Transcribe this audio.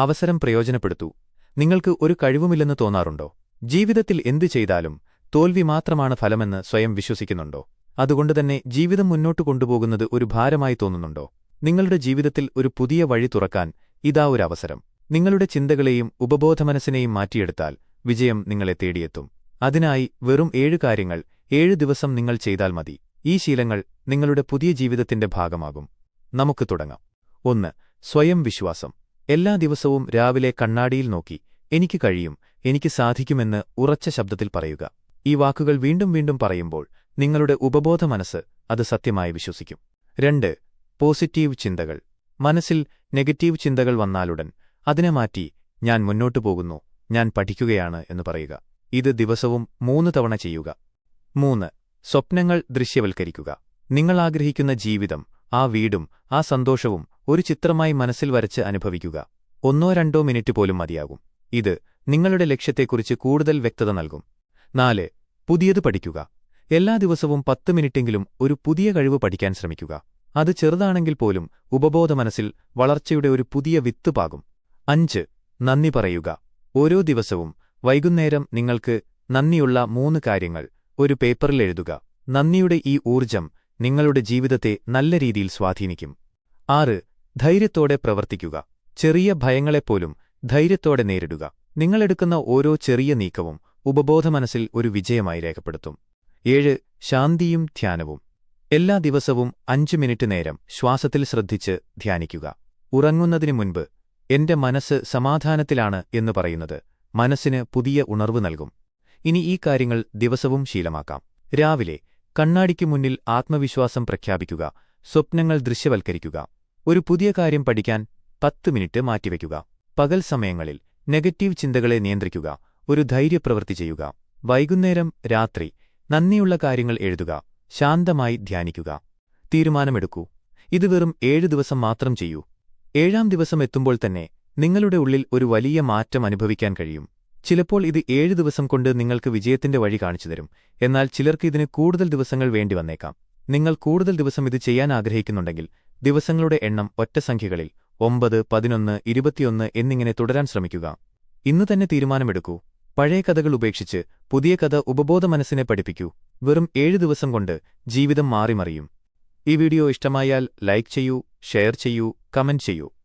അവസരം പ്രയോജനപ്പെടുത്തൂ. നിങ്ങൾക്ക് ഒരു കഴിവുമില്ലെന്ന് തോന്നാറുണ്ടോ? ജീവിതത്തിൽ എന്തു ചെയ്താലും തോൽവി മാത്രമാണ് ഫലമെന്ന് സ്വയം വിശ്വസിക്കുന്നുണ്ടോ? അതുകൊണ്ടുതന്നെ ജീവിതം മുന്നോട്ടു കൊണ്ടുപോകുന്നത് ഒരു ഭാരമായി തോന്നുന്നുണ്ടോ? നിങ്ങളുടെ ജീവിതത്തിൽ ഒരു പുതിയ വഴി തുറക്കാൻ ഇതാ ഒരു അവസരം. നിങ്ങളുടെ ചിന്തകളെയും ഉപബോധമനസ്സിനെയും മാറ്റിയെടുത്താൽ വിജയം നിങ്ങളെ തേടിയെത്തും. അതിനായി വെറും ഏഴു കാര്യങ്ങൾ ഏഴു ദിവസം നിങ്ങൾ ചെയ്താൽ മതി. ഈ ശീലങ്ങൾ നിങ്ങളുടെ പുതിയ ജീവിതത്തിന്റെ ഭാഗമാകും. നമുക്ക് തുടങ്ങാം. ഒന്ന് സ്വയം വിശ്വാസം. എല്ലാ ദിവസവും രാവിലെ കണ്ണാടിയിൽ നോക്കി എനിക്ക് കഴിയും എനിക്ക് സാധിക്കുമെന്ന് ഉറച്ച ശബ്ദത്തിൽ പറയുക. ഈ വാക്കുകൾ വീണ്ടും വീണ്ടും പറയുമ്പോൾ നിങ്ങളുടെ ഉപബോധ മനസ്സ് അത് സത്യമായി വിശ്വസിക്കും. രണ്ട് പോസിറ്റീവ് ചിന്തകൾ. മനസ്സിൽ നെഗറ്റീവ് ചിന്തകൾ വന്നാലുടൻ അതിനെ മാറ്റി ഞാൻ മുന്നോട്ടു പോകുന്നു ഞാൻ പഠിക്കുകയാണ് എന്ന് പറയുക. ഇത് ദിവസവും മൂന്ന് തവണ ചെയ്യുക. മൂന്ന് സ്വപ്നങ്ങൾ ദൃശ്യവൽക്കരിക്കുക. നിങ്ങൾ ആഗ്രഹിക്കുന്ന ജീവിതം ആ വീടും ആ സന്തോഷവും ഒരു ചിത്രമായി മനസ്സിൽ വരച്ച് അനുഭവിക്കുക. ഒന്നോ രണ്ടോ മിനിറ്റ് പോലും മതിയാകും. ഇത് നിങ്ങളുടെ ലക്ഷ്യത്തെക്കുറിച്ച് കൂടുതൽ വ്യക്തത നൽകും. നാല് പുതിയത് പഠിക്കുക. എല്ലാ ദിവസവും പത്ത് മിനിറ്റെങ്കിലും ഒരു പുതിയ കഴിവ് പഠിക്കാൻ ശ്രമിക്കുക. അത് ചെറുതാണെങ്കിൽ പോലും ഉപബോധ മനസ്സിൽ വളർച്ചയുടെ ഒരു പുതിയ വിത്ത് പാകും. അഞ്ച് നന്ദി പറയുക. ഓരോ ദിവസവും വൈകുന്നേരം നിങ്ങൾക്ക് നന്ദിയുള്ള മൂന്ന് കാര്യങ്ങൾ ഒരു പേപ്പറിൽ എഴുതുക. നന്ദിയുടെ ഈ ഊർജം നിങ്ങളുടെ ജീവിതത്തെ നല്ല രീതിയിൽ സ്വാധീനിക്കും. ആറ് ധൈര്യത്തോടെ പ്രവർത്തിക്കുക. ചെറിയ ഭയങ്ങളെപ്പോലും ധൈര്യത്തോടെ നേരിടുക. നിങ്ങളെടുക്കുന്ന ഓരോ ചെറിയ നീക്കവും ഉപബോധമനസ്സിൽ ഒരു വിജയമായി രേഖപ്പെടുത്തും. ഏഴ് ശാന്തിയും ധ്യാനവും. എല്ലാ ദിവസവും അഞ്ച് മിനിറ്റ് നേരം ശ്വാസത്തിൽ ശ്രദ്ധിച്ച് ധ്യാനിക്കുക. ഉറങ്ങുന്നതിനു മുൻപ് എന്റെ മനസ്സ് സമാധാനത്തിലാണ് എന്ന് പറയുന്നത് മനസ്സിന് പുതിയ ഉണർവ് നൽകും. ഇനി ഈ കാര്യങ്ങൾ ദിവസവും ശീലമാക്കാം. രാവിലെ കണ്ണാടിക്കു മുന്നിൽ ആത്മവിശ്വാസം പ്രഖ്യാപിക്കുക. സ്വപ്നങ്ങൾ ദൃശ്യവൽക്കരിക്കുക. ഒരു പുതിയ കാര്യം പഠിക്കാൻ പത്ത് മിനിറ്റ് മാറ്റിവെക്കുക. പകൽ സമയങ്ങളിൽ നെഗറ്റീവ് ചിന്തകളെ നിയന്ത്രിക്കുക. ഒരു ധൈര്യപ്രവൃത്തി ചെയ്യുക. വൈകുന്നേരം രാത്രി നന്ദിയുള്ള കാര്യങ്ങൾ എഴുതുക. ശാന്തമായി ധ്യാനിക്കുക. തീരുമാനമെടുക്കൂ. ഇത് വെറും ഏഴു ദിവസം മാത്രം ചെയ്യൂ. ഏഴാം ദിവസം എത്തുമ്പോൾ തന്നെ നിങ്ങളുടെ ഉള്ളിൽ ഒരു വലിയ മാറ്റം അനുഭവിക്കാൻ കഴിയും. ചിലപ്പോൾ ഇത് ഏഴു ദിവസം കൊണ്ട് നിങ്ങൾക്ക് വിജയത്തിന്റെ വഴി കാണിച്ചുതരും എന്നാൽ ചിലർക്ക് ഇതിന് കൂടുതൽ ദിവസങ്ങൾ വേണ്ടി വന്നേക്കാം. നിങ്ങൾ കൂടുതൽ ദിവസം ഇത് ചെയ്യാൻ ആഗ്രഹിക്കുന്നുണ്ടെങ്കിൽ ദിവസങ്ങളുടെ എണ്ണം ഒറ്റ സംഖ്യകളിൽ ഒമ്പത് പതിനൊന്ന് ഇരുപത്തിയൊന്ന് എന്നിങ്ങനെ തുടരാൻ ശ്രമിക്കുക. ഇന്നു തന്നെ തീരുമാനമെടുക്കൂ. പഴയ കഥകൾ ഉപേക്ഷിച്ച് പുതിയ കഥ ഉപബോധ മനസ്സിനെ പഠിപ്പിക്കൂ. വെറും ഏഴു ദിവസം കൊണ്ട് ജീവിതം മാറിമറിയും. ഈ വീഡിയോ ഇഷ്ടമായാൽ ലൈക്ക് ചെയ്യൂ ഷെയർ ചെയ്യൂ കമന്റ് ചെയ്യൂ.